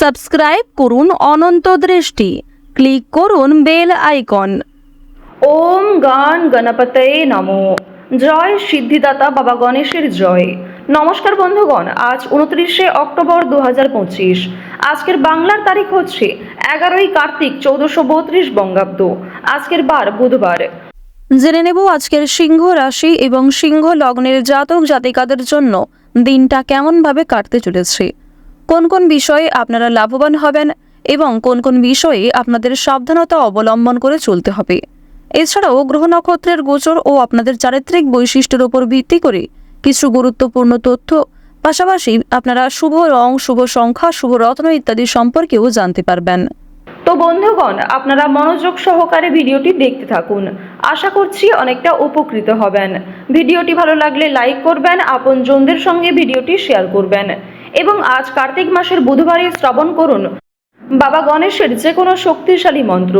Subscribe করুন অনন্ত দৃষ্টি। Click করুন বেল আইকন। ওম গান গণপতয়ে নমো। জয় সিদ্ধিদাতা বাবা গণেশের জয়। নমস্কার বন্ধুগণ আজ উনত্রিশে অক্টোবর দু পঁচিশ। আজকের বাংলার তারিখ হচ্ছে এগারোই কার্তিক চৌদ্দশো বত্রিশ বঙ্গাব্দ। আজকের বার বুধবার। জেনে নেব আজকের সিংহ রাশি এবং সিংহ লগ্নের জাতক জাতিকাদের জন্য দিনটা কেমনভাবে কাটতে চলেছে। কোন কোন বিষয়ে আপনারা লাভবান হবেন এবং কোন কোন বিষয়ে আপনাদের সাবধানতা অবলম্বন করে চলতে হবে। এছাড়াও গ্রহ নক্ষত্রের গোচর ও আপনাদের চারিত্রিক বৈশিষ্ট্যের উপর ভিত্তি করে কিছু গুরুত্বপূর্ণ তথ্য, পাশাপাশি আপনারা শুভ রং, শুভ সংখ্যা, শুভ রত্ন ইত্যাদি সম্পর্কেও জানতে পারবেন। তো বন্ধুগণ, আপনারা মনোযোগ সহকারে ভিডিওটি দেখতে থাকুন। আশা করছি অনেকটা উপকৃত হবেন। ভিডিওটি ভালো লাগলে লাইক করবেন, আপনজনদের সঙ্গে ভিডিওটি শেয়ার করবেন। এবং আজ কার্তিক মাসের বুধবারে শ্রবণ করুন। বাবা গণেশের যে কোনো শক্তিশালী মন্ত্র।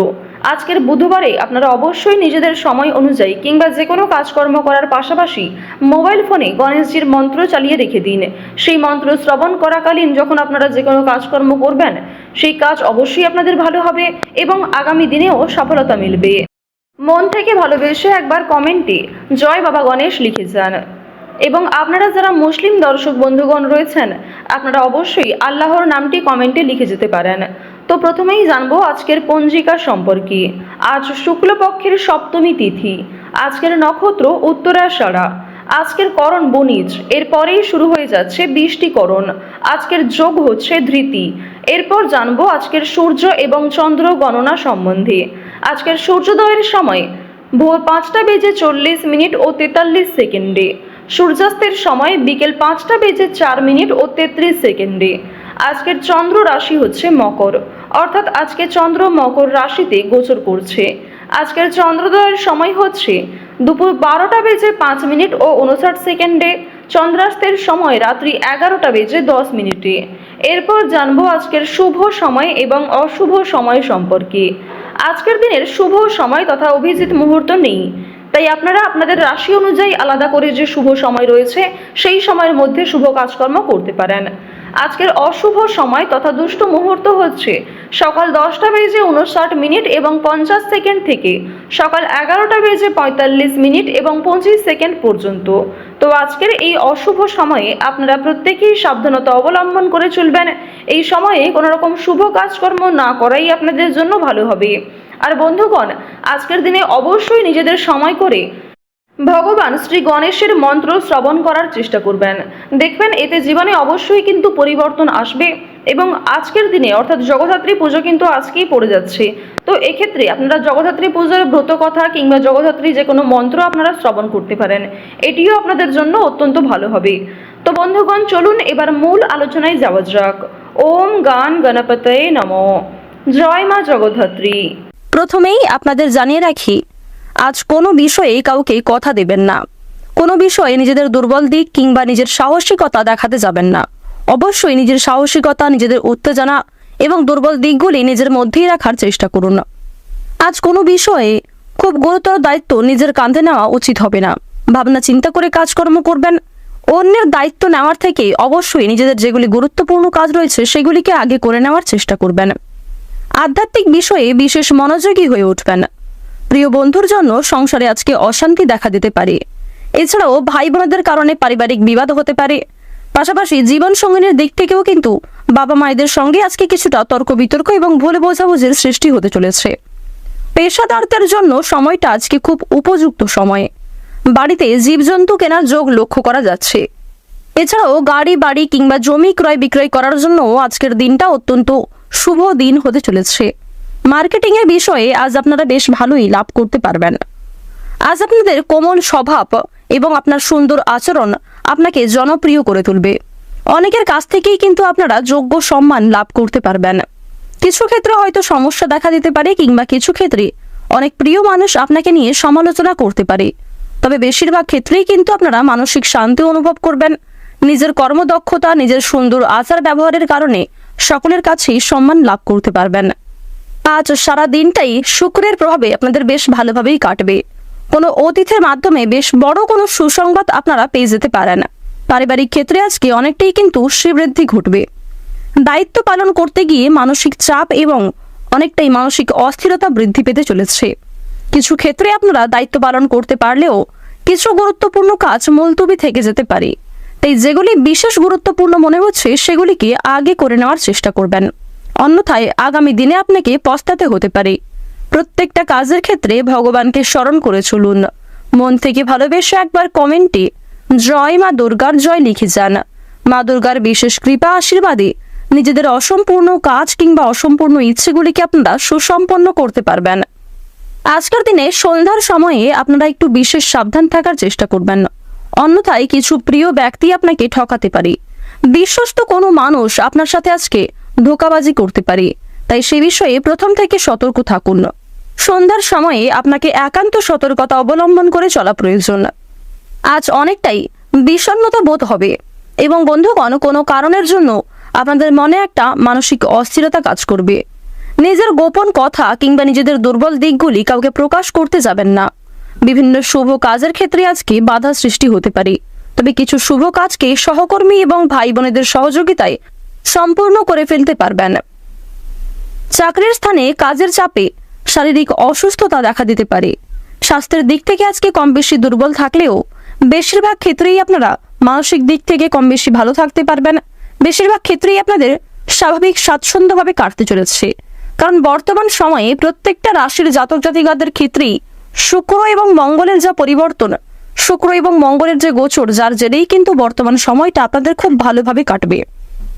আজকের বুধবারে আপনারা অবশ্যই নিজেদের সময় অনুযায়ী কিংবা যে কোনো কাজকর্ম করার পাশাপাশি মোবাইল ফোনে গণেশজির মন্ত্র চালিয়ে রেখে দিন। সেই মন্ত্র শ্রবণ করাকালীন যখন আপনারা যে কোনো কাজকর্ম করবেন, সেই কাজ অবশ্যই আপনাদের ভালো হবে এবং আগামী দিনেও সফলতা মিলবে। মন থেকে ভালোবেসে একবার কমেন্টে জয় বাবা গণেশ লিখে যান। এবং আপনারা যারা মুসলিম দর্শক বন্ধুগণ রয়েছেন, আপনারা অবশ্যই আল্লাহর নামটি কমেন্টে লিখে যেতে পারেন। তো প্রথমেই জানব আজকের পঞ্জিকা সম্পর্কে। আজ শুক্লপক্ষের সপ্তমী তিথি, আজকের নক্ষত্র উত্তরাষাঢ়া আজকের করণ বণিজ, এরপরেই শুরু হয়ে যাচ্ছে বৃষ্টিকরণ আজকের যোগ হচ্ছে ধৃতি। এরপর জানব আজকের সূর্য এবং চন্দ্র গণনা সম্বন্ধে। আজকের সূর্যোদয়ের সময় ভোর পাঁচটা বেজে চল্লিশ মিনিট ও তেতাল্লিশ সেকেন্ডে। সূর্যাস্তের সময় বিকেল পাঁচটা বেজে চার মিনিট ও তেত্রিশ সেকেন্ডে। আজকের চন্দ্র রাশি হচ্ছে মকর। অর্থাৎ আজকে চন্দ্র মকর রাশিতে গোচর করছে। আজকের চন্দ্রোদয়ের সময় হচ্ছে দুপুর বারোটা বেজে পাঁচ মিনিট ও উনষাট সেকেন্ডে। চন্দ্রাস্তের সময় রাত্রি এগারোটা বেজে দশ মিনিটে। এরপর জানব আজকের শুভ সময় এবং অশুভ সময় সম্পর্কে। আজকের দিনের শুভ সময় তথা অভিজিৎ মুহূর্ত নেই। তাই আপনারা আপনাদের রাশি অনুযায়ী আলাদা করে যে শুভ সময় রয়েছে, সেই সময়ের মধ্যে শুভ কাজকর্ম করতে পারেন। আজকের অশুভ সময় তথা দুষ্ট মুহূর্ত হচ্ছে সকাল দশটা বেজে উনষাট মিনিট এবং পঞ্চাশ সেকেন্ড থেকে সকাল এগারোটা বেজে পঁয়তাল্লিশ মিনিট এবং পঁচিশ সেকেন্ড পর্যন্ত। তো আজকের এই অশুভ সময়ে আপনারা প্রত্যেকেই সাবধানতা অবলম্বন করে চলবেন। এই সময়ে কোনো রকম শুভ কাজকর্ম না করাই আপনাদের জন্য ভালো হবে। আর বন্ধুগণ, আজকের দিনে অবশ্যই নিজেদের সময় করে ভগবান শ্রী গণেশের মন্ত্র শ্রবণ করার চেষ্টা করবেন। দেখবেন, এতে জীবনে অবশ্যই কিন্তু পরিবর্তন আসবে এবং আজকের দিনে, অর্থাৎ জগদ্ধাত্রী পুজো কিন্তু আজকেই পড়ে যাচ্ছে। তো এক্ষেত্রে আপনারা জগদ্ধাত্রী পুজোর ব্রত কথা কিংবা জগদ্ধাত্রী যে কোনো মন্ত্র আপনারা শ্রবণ করতে পারেন। এটিও আপনাদের জন্য অত্যন্ত ভালো হবে। তো বন্ধুগণ, চলুন এবার মূল আলোচনায় যাওয়া যাক। ওম গান গণপতয়ে নম। জয় মা জগদ্ধাত্রী। প্রথমেই আপনাদের জানিয়ে রাখি, আজ কোনো বিষয়ে কাউকে কথা দেবেন না। কোনো বিষয়ে নিজেদের দুর্বল দিক কিংবা নিজের সাহসিকতা দেখাতে যাবেন না। অবশ্যই নিজের সাহসিকতা, নিজেদের উত্তেজনা এবং দুর্বল দিকগুলি নিজের মধ্যেই রাখার চেষ্টা করুন। আজ কোনো বিষয়ে খুব গুরুতর দায়িত্ব নিজের কাঁধে নেওয়া উচিত হবে না। ভাবনা চিন্তা করে কাজকর্ম করবেন। অন্যের দায়িত্ব নেওয়ার থেকে অবশ্যই নিজেদের যেগুলি গুরুত্বপূর্ণ কাজ রয়েছে, সেগুলিকে আগে করে নেওয়ার চেষ্টা করবেন। আধ্যাত্মিক বিষয়ে বিশেষ মনোযোগী হয়ে উঠবেন। প্রিয় বন্ধুর জন্য সংসারে আজকে অশান্তি দেখা দিতে পারে। এছাড়াও ভাই বোনদের কারণে পারিবারিক বিবাদ হতে পারে। পাশাপাশি জীবন সঙ্গিনীর দিক থেকেও কিন্তু বাবা মায়েদের সঙ্গে আজকে কিছুটা তর্ক বিতর্ক এবং ভুল বোঝাবুঝির সৃষ্টি হতে চলেছে। পেশাদারদের জন্য সময়টা আজকে খুব উপযুক্ত সময়। বাড়িতে জীবজন্তু কেনার যোগ লক্ষ্য করা যাচ্ছে। এছাড়াও গাড়ি, বাড়ি কিংবা জমি ক্রয় বিক্রয় করার জন্য আজকের দিনটা অত্যন্ত শুভ দিন হতে চলেছে। মার্কেটিং এর বিষয়ে আজ আপনারা বেশ ভালোই লাভ করতে পারবেন। আজ আপনাদের কোমল স্বভাব এবং আপনার সুন্দর আচরণ আপনাকে জনপ্রিয় করে তুলবে। অনেকের কাছ থেকেই কিন্তু আপনারা যোগ্য সম্মান লাভ করতে পারবেন। কিছু ক্ষেত্রে হয়তো সমস্যা দেখা দিতে পারে কিংবা কিছু ক্ষেত্রে অনেক প্রিয় মানুষ আপনাকে নিয়ে সমালোচনা করতে পারে। তবে বেশিরভাগ ক্ষেত্রেই কিন্তু আপনারা মানসিক শান্তি অনুভব করবেন। নিজের কর্মদক্ষতা, নিজের সুন্দর আচার ব্যবহারের কারণে সকলের কাছেই সম্মান লাভ করতে পারবেন। আজ সারা দিনটাই শুক্রের প্রভাবে আপনাদের বেশ ভালোভাবেই কাটবে। কোনো অতিথির মাধ্যমে বেশ বড় কোনো সুসংবাদ আপনারা পেয়ে যেতে পারেন। পারিবারিক ক্ষেত্রে আজকে অনেকটাই কিন্তু শ্রীবৃদ্ধি ঘটবে। দায়িত্ব পালন করতে গিয়ে মানসিক চাপ এবং অনেকটাই মানসিক অস্থিরতা বৃদ্ধি পেতে চলেছে। কিছু ক্ষেত্রে আপনারা দায়িত্ব পালন করতে পারলেও কিছু গুরুত্বপূর্ণ কাজ মুলতবি থেকে যেতে পারে। তাই যেগুলি বিশেষ গুরুত্বপূর্ণ মনে হচ্ছে, সেগুলিকে আগে করে নেওয়ার চেষ্টা করবেন। অন্যথায় আগামী দিনে আপনাকে পস্তাতে হতে পারে। প্রত্যেকটা কাজের ক্ষেত্রে ভগবানকে স্মরণ করে চলুন। মন থেকে ভালোবেসে একবার কমেন্টে, জয় মা দুর্গার জয় লিখে যান। মা দুর্গার বিশেষ কৃপা আশীর্বাদে নিজেদের অসম্পূর্ণ কাজ কিংবা অসম্পূর্ণ ইচ্ছেগুলিকে আপনারা সুসম্পন্ন করতে পারবেন। আজকের দিনে সন্ধ্যার সময়ে আপনারা একটু বিশেষ সাবধান থাকার চেষ্টা করবেন। অন্যথায় কিছু প্রিয় ব্যক্তি আপনাকে ঠকাতে পারে। বিশ্বস্ত কোনো মানুষ আপনার সাথে আজকে ধোকাবাজি করতে পারে। তাই সে বিষয়ে প্রথম থেকে সতর্ক থাকুন। সন্ধ্যার সময়ে আপনাকে একান্ত সতর্কতা অবলম্বন করে চলা প্রয়োজন। আজ অনেকটাই বিষণ্ণতা বোধ হবে এবং বন্ধুগণ, কোনো কারণের জন্য আপনাদের মনে একটা মানসিক অস্থিরতা কাজ করবে। নিজের গোপন কথা কিংবা নিজেদের দুর্বল দিকগুলি কাউকে প্রকাশ করতে যাবেন না। বিভিন্ন শুভ কাজের ক্ষেত্রে আজকে বাধা সৃষ্টি হতে পারে? তবে কিছু শুভ কাজকে সহকর্মী এবং ভাই বোনেদের সহযোগিতায় সম্পূর্ণ করে ফেলতে পারবেন। চাকরির স্থানে কাজের চাপে শারীরিক অসুস্থতা দেখা দিতে পারে। স্বাস্থ্যের দিক থেকে আজকে কম বেশি দুর্বল থাকলেও বেশিরভাগ ক্ষেত্রেই আপনারা মানসিক দিক থেকে কম বেশি ভালো থাকতে পারবেন। বেশিরভাগ ক্ষেত্রেই আপনাদের স্বাভাবিক স্বাচ্ছন্দ্যভাবে কাটতে চলেছে। কারণ বর্তমান সময়ে প্রত্যেকটা রাশির জাতক জাতিকাদের ক্ষেত্রেই শুক্র এবং মঙ্গলের যা পরিবর্তন, শুক্র এবং মঙ্গলের যে গোচর, যার জেরেই কিন্তু বর্তমান সময়টা আপনাদের খুব ভালোভাবে কাটবে।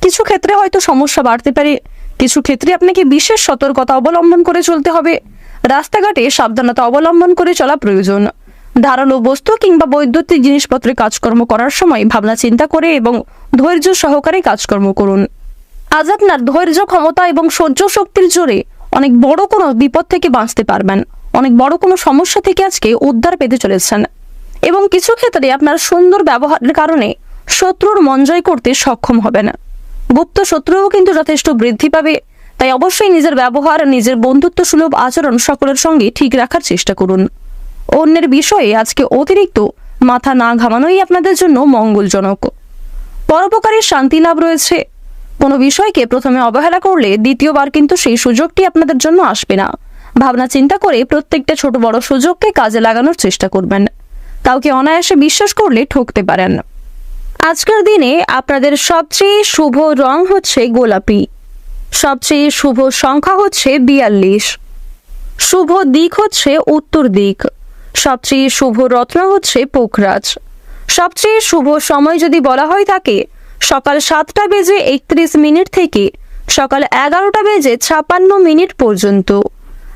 কিছু ক্ষেত্রে হয়তো সমস্যা বাড়তে পারে, কিছু ক্ষেত্রে আপনাকে বিশেষ সতর্কতা অবলম্বন করে চলতে হবে। রাস্তাঘাটে সাবধানতা অবলম্বন করে চলা প্রয়োজন। ধারালো বস্তু কিংবা বৈদ্যুতিক জিনিসপত্রে কাজকর্ম করার সময় ভাবনা চিন্তা করে এবং ধৈর্য সহকারে কাজকর্ম করুন। আজ আপনার ধৈর্য ক্ষমতা এবং সহ্য শক্তির জোরে অনেক বড় কোনো বিপদ থেকে বাঁচতে পারবেন। অনেক বড় কোনো সমস্যা থেকে আজকে উদ্ধার পেতে চলেছেন। এবং কিছু ক্ষেত্রে আপনার সুন্দর ব্যবহারের কারণে শত্রুর মন জয় করতে সক্ষম হবেন। গুপ্ত শত্রুও কিন্তু যথেষ্ট বৃদ্ধি পাবে। তাই অবশ্যই নিজের ব্যবহার, নিজের বন্ধুত্ব সুলভ আচরণ সকলের সঙ্গে ঠিক রাখার চেষ্টা করুন। অন্যের বিষয়ে আজকে অতিরিক্ত মাথা না ঘামানোই আপনাদের জন্য মঙ্গলজনক। পরোপকারী শান্তি লাভ রয়েছে। কোনো বিষয়কে প্রথমে অবহেলা করলে দ্বিতীয়বার কিন্তু সেই সুযোগটি আপনাদের জন্য আসবে না। ভাবনা চিন্তা করে প্রত্যেকটা ছোট বড় সুযোগকে কাজে লাগানোর চেষ্টা করবেন। কাউকে অনায়াসে বিশ্বাস করলে ঠকতে পারেন। আজকের দিনে আপনাদের সবচেয়ে শুভ রং হচ্ছে গোলাপি। সবচেয়ে শুভ সংখ্যা হচ্ছে বিয়াল্লিশ। শুভ দিক হচ্ছে উত্তর দিক। সবচেয়ে শুভ রত্ন হচ্ছে পোখরাজ। সবচেয়ে শুভ সময় যদি বলা হয় থাকে, সকাল সাতটা বেজে একত্রিশ মিনিট থেকে সকাল এগারোটা বেজে ছাপান্ন মিনিট পর্যন্ত।